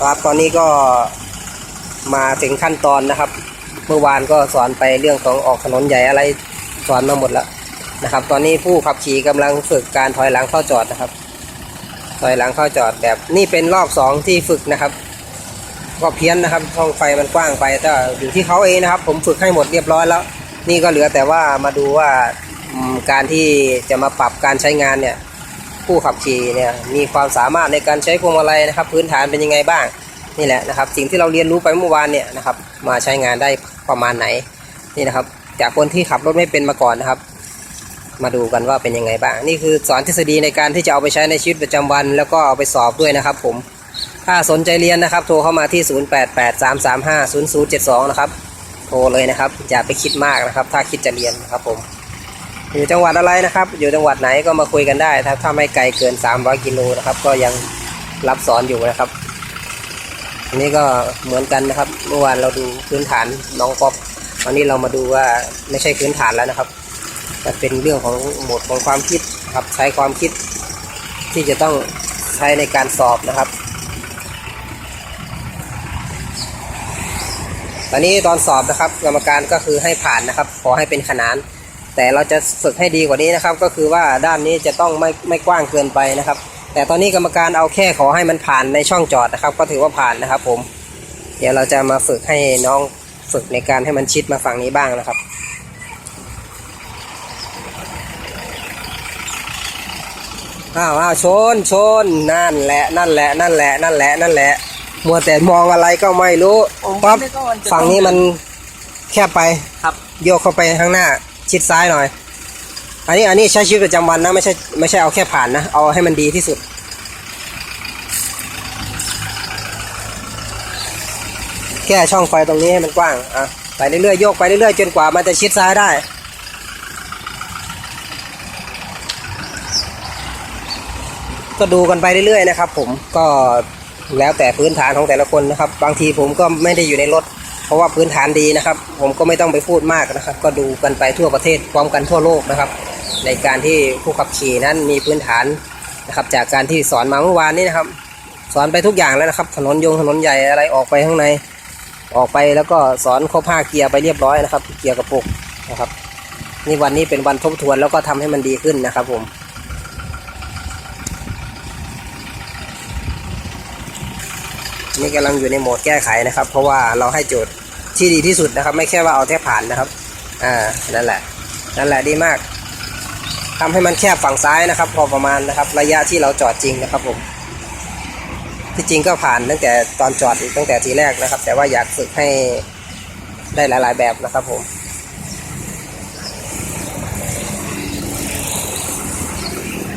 ครับตอนนี้ก็มาถึงขั้นตอนนะครับ เมื่อวานก็สอนไปเรื่องของออกถนนใหญ่อะไรสอนมาหมดแล้วนะครับ ตอนนี้ผู้ขับขี่กำลังฝึกการถอยหลังเข้าจอดนะครับ ถอยหลังเข้าจอดแบบนี่เป็นรอบสองที่ฝึกนะครับ ก็เพี้ยนนะครับช่องไฟมันกว้างไปแต่อยู่ที่เขาเองนะครับ ผมฝึกให้หมดเรียบร้อยแล้ว นี่ก็เหลือแต่ว่ามาดูว่าการที่จะมาปรับการใช้งานเนี่ย ผู้ขับขี่เนี่ยมีความสามารถในการใช้พวงมาลัยนะครับ พื้นฐานเป็นยังไงบ้างนี่แหละนะครับ สิ่งที่เราเรียนรู้ไปเมื่อวานเนี่ยนะครับมาใช้งานได้ประมาณไหนนี่นะครับ จากคนที่ขับรถไม่เป็นมาก่อนนะครับ มาดูกันว่าเป็นยังไงบ้าง นี่คือสอนทฤษฎีในการที่จะเอาไปใช้ในชีวิตประจำวัน แล้วก็เอาไปสอบด้วยนะครับ ผมถ้าสนใจเรียนนะครับ โทรเข้ามาที่ 0883350072 นะครับโทรเลยนะครับ อย่าไปคิดมากนะครับ ถ้าคิดจะเรียนนะครับผม อยู่จังหวัดอะไรนะครับ อยู่จังหวัดไหนก็มาคุยกันได้ ถ้าถ้าไม่ไกลเกิน 300กิโลนะครับ ก็ยังรับสอนอยู่นะครับ อันนี้ก็เหมือนกันนะครับ เมื่อวานเราดูพื้นฐานน้องป๊อปวันนี้เรามาดูว่าไม่ใช่พื้นฐานแล้วนะครับแต่เป็นเรื่องของโหมดของความคิดครับใช้ความคิดที่จะต้องใช้ในการสอบนะครับ ตอนนี้ตอนสอบนะครับ กรรมการก็คือให้ผ่านนะครับ ขอให้เป็นขนาน แต่เราจะฝึกให้ดีกว่านี้นะครับ ก็คือว่าด้านนี้จะต้องไม่ไม่กว้างเกินไปนะครับ แต่ตอนนี้กรรมการเอาแค่ขอให้มันผ่านในช่องจอดนะครับ ก็ถือว่าผ่านนะครับ ผม เดี๋ยวเราจะมาฝึกให้น้องฝึกในการให้มันชิดมาฝั่งนี้บ้างนะครับอ้าวอ้าวชนชนนั่นแหละนั่นแหละนั่นแหละนั่นแหละนั่นแหละมัวแต่มองอะไรก็ไม่รู้ปั๊บฝั่งนี้มันแคบไปครับโยกเข้าไปข้างหน้า ชิดซ้ายหน่อย อันนี้อันนี้ใช้ชีวิตประจำวันนะไม่ใช่ไม่ใช่เอาแค่ผ่านนะ เอาให้มันดีที่สุด แค่ช่องไฟตรงนี้ให้มันกว้างอะไปเรื่อยๆโยกไปเรื่อยๆจนกว่ามันจะชิดซ้ายได้ก็ดูกันไปเรื่อยๆนะครับผมก็แล้วแต่พื้นฐานของแต่ละคนนะครับ บางทีผมก็ไม่ได้อยู่ในรถ เพราะว่าพื้นฐานดีนะครับ ผมก็ไม่ต้องไปพูดมากนะครับ ก็ดูกันไปทั่วประเทศพร้อมกันทั่วโลกนะครับ ในการที่ผู้ขับขี่นั้นมีพื้นฐานนะครับ จากการที่สอนมาเมื่อวานนี้นะครับ สอนไปทุกอย่างแล้วนะครับ ถนนยงถนนใหญ่อะไรออกไปข้างในออกไปแล้วก็สอนครบห้าเกียร์ไปเรียบร้อยนะครับ เกียร์กระปุกนะครับ นี่วันนี้เป็นวันทบทวนแล้วก็ทำให้มันดีขึ้นนะครับผม นี่กำลังอยู่ในโหมดแก้ไขนะครับ เพราะว่าเราให้โจทย์ที่ดีที่สุดนะครับ ไม่แค่ว่าเอาแค่ผ่านนะครับ อ่า นั่นแหละ นั่นแหละดีมากทำให้มันแคบฝั่งซ้ายนะครับ พอประมาณนะครับ ระยะที่เราจอดจริงนะครับผม ที่จริงก็ผ่านตั้งแต่ตอนจอดตั้งแต่ทีแรกนะครับ แต่ว่าอยากฝึกให้ได้หลาย ๆ แบบนะครับผม